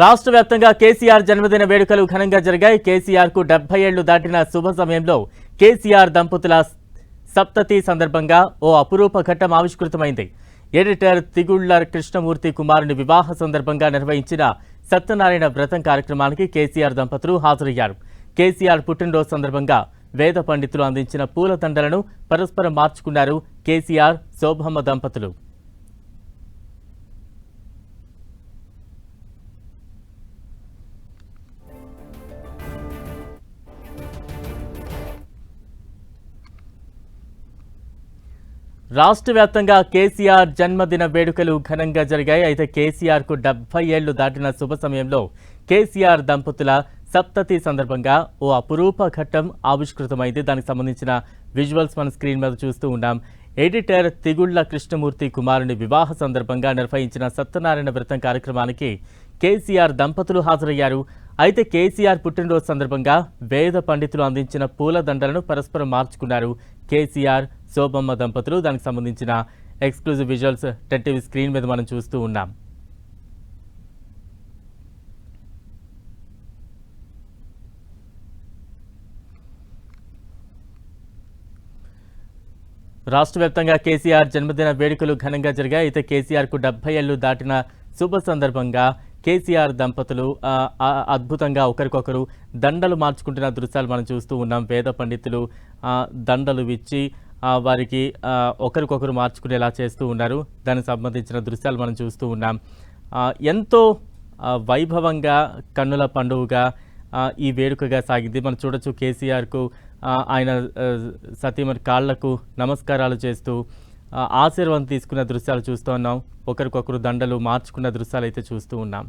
రాష్ట్ర వ్యాప్తంగా కేసీఆర్ జన్మదిన వేడుకలు ఘనంగా జరిగాయి. కేసీఆర్కు డెబ్బై ఏళ్ళు దాటిన శుభ సమయంలో కేసీఆర్ దంపతుల సప్తతి సందర్భంగా ఓ అపురూప ఘట్టం ఆవిష్కృతమైంది. ఎడిటర్ తిగుళ్ళ కృష్ణమూర్తి కుమారుని వివాహ సందర్భంగా నిర్వహించిన సత్యనారాయణ వ్రతం కార్యక్రమానికి కేసీఆర్ దంపతులు హాజరయ్యారు. కేసీఆర్ పుట్టినరోజు సందర్భంగా వేద పండితులు అందించిన పూల దండలను పరస్పరం మార్చుకున్నారు కేసీఆర్ శోభమ్మ దంపతులు. రాష్ట్ర వ్యాప్తంగా కేసీఆర్ జన్మదిన వేడుకలు ఘనంగా జరిగాయి. అయితే కేసీఆర్కు డెబ్బై ఏళ్ళు దాటిన శుభ సమయంలో కేసీఆర్ దంపతుల సప్తతి సందర్భంగా ఓ అపురూప ఘట్టం ఆవిష్కృతమైంది. దానికి సంబంధించిన విజువల్స్ మన స్క్రీన్ మీద చూస్తూ ఉన్నాం. ఎడిటర్ తిగుళ్ళ కృష్ణమూర్తి కుమారుని వివాహ సందర్భంగా నిర్వహించిన సత్యనారాయణ వ్రతం కార్యక్రమానికి కేసీఆర్ దంపతులు హాజరయ్యారు. అయితే కేసీఆర్ పుట్టినరోజు సందర్భంగా వేద పండితులు అందించిన పూలదండలను పరస్పరం మార్చుకున్నారు. కేసీఆర్ శోభమ్మ దంపతులు. దానికి సంబంధించిన exclusive visuals ten TV screen మీద మనం చూస్తూ ఉన్నాం. రాష్ట్ర వ్యాప్తంగా కేసీఆర్ జన్మదిన వేడుకలు ఘనంగా జరిగాయి. అయితే కేసీఆర్కు డెబ్బై ఏళ్ళు దాటిన శుభ సందర్భంగా కేసీఆర్ దంపతులు అద్భుతంగా ఒకరికొకరు దండలు మార్చుకుంటున్న దృశ్యాలు మనం చూస్తూ ఉన్నాం. వేద పండితులు దండలు ఇచ్చి వారికి ఒకరికొకరు మార్చుకునేలా చేస్తూ ఉన్నారు. దానికి సంబంధించిన దృశ్యాలు మనం చూస్తూ ఉన్నాం. ఎంతో వైభవంగా కన్నుల పండుగగా ఈ వేడుకగా సాగింది. మనం చూడొచ్చు కేసీఆర్కు ఆయన సతీమణి కాళ్ళకు నమస్కారాలు చేస్తూ ఆశీర్వాదం తీసుకున్న దృశ్యాలు చూస్తూ ఉన్నాం. ఒకరికొకరు దండలు మార్చుకున్న దృశ్యాలు అయితే చూస్తూ ఉన్నాం.